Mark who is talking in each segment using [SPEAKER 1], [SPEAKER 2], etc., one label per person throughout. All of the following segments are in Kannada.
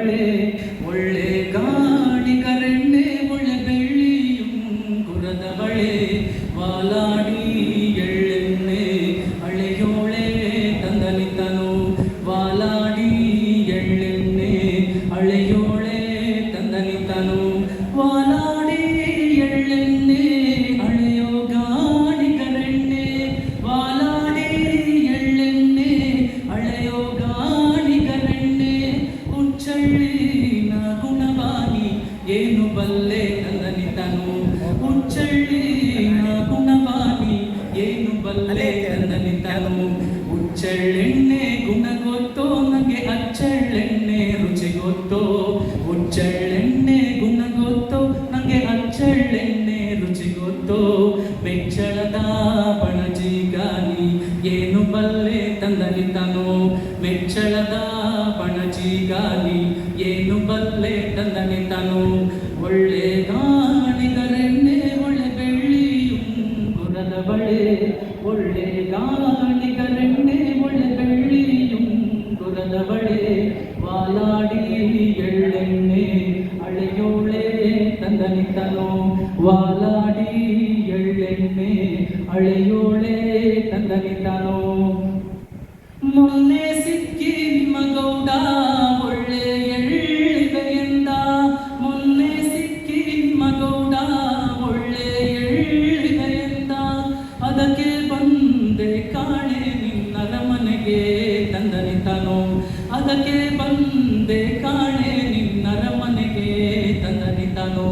[SPEAKER 1] away. ಏನು ಬಲ್ಲೆ ತಂದನಿತನು ಹುಚ್ಚಳ್ಳಿನ ಗುಣವಾನಿ ಏನು ಬಲ್ಲೆ ತಂದನಿತನು ಹುಚ್ಚಳ್ಳೆಣ್ಣೆ ಗುಣ ಗೊತ್ತೋ ನನಗೆ ಅಚ್ಚಳ್ಳೆಣ್ಣೆ ರುಚಿ ಗೊತ್ತೋ ಹುಚ್ಚಳ್ಳೆಣ್ಣೆ ಗುಣ ಗೊತ್ತೋ ನನಗೆ ಅಚ್ಚಳ್ಳೆಣ್ಣೆ ರುಚಿ ಗೊತ್ತೋ ಬೆಚ್ಚಳದ ಪಣಜಿಗಾನಿ ಏನು ಬಲ್ಲೆ ತಂದನಿತನು ಮೆಚ್ಚಳದ ಪಣಜಿಗಾನಿ ಏನು ಬಲ್ಲೆ ತಂದನಿತನು ಒಳ್ಳೆ ಗಾಣಿಗರೆಣ್ಣೆ ಒಳ್ಳೆ ಬೆಳ್ಳಿಯುಂ ಗುರದ ಬಳೆ ಒಳ್ಳೆ ಗಾಣಿಗರೆಣ್ಣೆ ಒಳ್ಳೆ ಬೆಳ್ಳಿಯುಂ ಗುರದ ಬಳೆ ವಾಲಾಡಿ ಎಳ್ಳೆಣ್ಣೆ ಅಳೆಯೋಳೆ ತಂದನಿತನು ವಾಲಾಡಿ ಎಳ್ಳೆಣ್ಣೆ ಅಳೆಯೋಳೆ ತಂದನಿತನು ಮೊನ್ನೆ ಸಿಕ್ಕಿ ಅದಕ್ಕೆ ಬಂದೆ ಕಾಣೆ ನಿನ್ನರ ಮನೆಗೆ ತಂದನಿತನು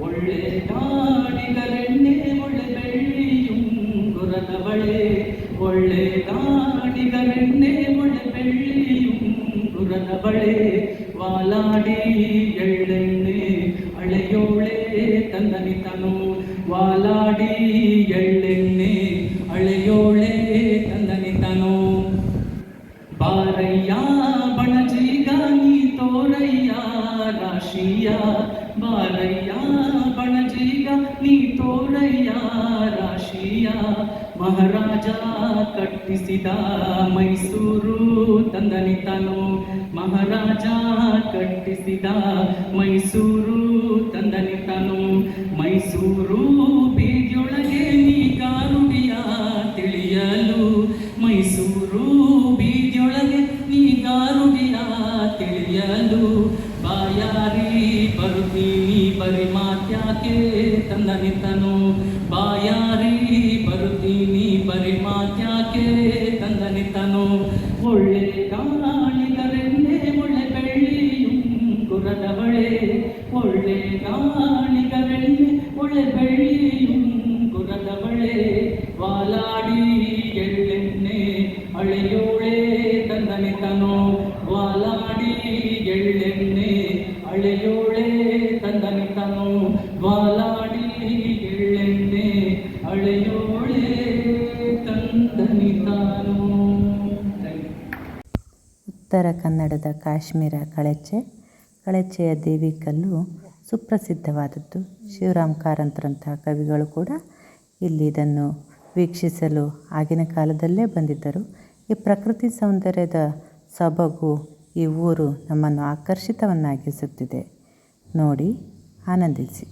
[SPEAKER 1] ಒಳ್ಳೆ ಗಾಡಿಗರೆಣ್ಣೆ ಒಳ್ಳೆ ಬೆಳ್ಳಿಯುಂ ಗುರದವಳೆ ಒಳ್ಳೆ ಗಾಡಿಗರೆಣ್ಣೆ ಒಳ್ಳೆ ಬೆಳ್ಳಿಯುಂ ಗುರದವಳೆ ವಾಲಾಡಿ ಎಳ್ಳೆಣ್ಣೆ ಅಳೆಯೋಳೆ ತಂದನಿತನು ವಾಲಾಡಿ ಎಳ್ಳೆಣ್ಣೆ ಅಳೆಯೋಳೆ ತಂದನಿತನು ಬಾರಯ್ಯ ರಾಶಿಯ ಬಾರಯ್ಯ ಬಣಜೀಗ, ನೀ ತೋರಯ್ಯ, ರಾಶಿಯ ಮಹಾರಾಜ ಕಟ್ಟಿಸಿದ ಮೈಸೂರು ತಂದನಿತನು. ಮಹಾರಾಜ ಕಟ್ಟಿಸಿದ ಮೈಸೂರು ತಂದನಿತನು. ಮೈಸೂರು ಬೀದಿಯೊಳಗೆ ನೀ ಕಾರುಣಿಯ ತಿಳಿಯಲು. ಮೈಸೂರು ಬೀದಿಯೊಳಗೆ ನೀ ಕಾರುಣಿಯ ತಿಳಿಯಲು. ಬಾಯಾರಿ ಬರುತ್ತೀನಿ ಬರಿ ಮಾತ್ಯಾಕೆ ತಂದನಿತನು ಬಾಯಾರಿ ಬರುತ್ತೀನಿ ಬರಿ ಮಾತ್ಯಾಕೆ ತಂದನಿತನು ಒಳ್ಳೆ ಕಾಣಿಗರೆನ್ನೆ ಒಳ್ಳೆ ಬೆಳ್ಳಿಯುಂ ಗುರದವಳೆ ಒಳ್ಳೆ ಕಾಣಿಗರೆನ್ನೆ ಒಳ್ಳೆ ಬೆಳ್ಳಿಯುಂ ತಂದನಿತನು. ಎಳ್ಳೆಣ್ಣೆ ಅಳೆಯೋಳೆ ತಂದನಿತಾನು.
[SPEAKER 2] ಉತ್ತರ ಕನ್ನಡದ ಕಾಶ್ಮೀರ ಕಳಚೆ. ಕಳಚೆಯ ದೇವಿ ಕಲ್ಲು ಸುಪ್ರಸಿದ್ಧವಾದದ್ದು. ಶಿವರಾಮ್ ಕಾರಂತರಂತಹ ಕವಿಗಳು ಕೂಡ ಇಲ್ಲಿ ಇದನ್ನು ವೀಕ್ಷಿಸಲು ಆಗಿನ ಕಾಲದಲ್ಲೇ ಬಂದಿದ್ದರು. ಈ ಪ್ರಕೃತಿ ಸೌಂದರ್ಯದ ಸೊಬಗು ಈ ಊರು ನಮ್ಮನ್ನು ಆಕರ್ಷಿತವನ್ನಾಗಿಸುತ್ತಿದೆ. ನೋಡಿ ಆನಂದಿಸಿ.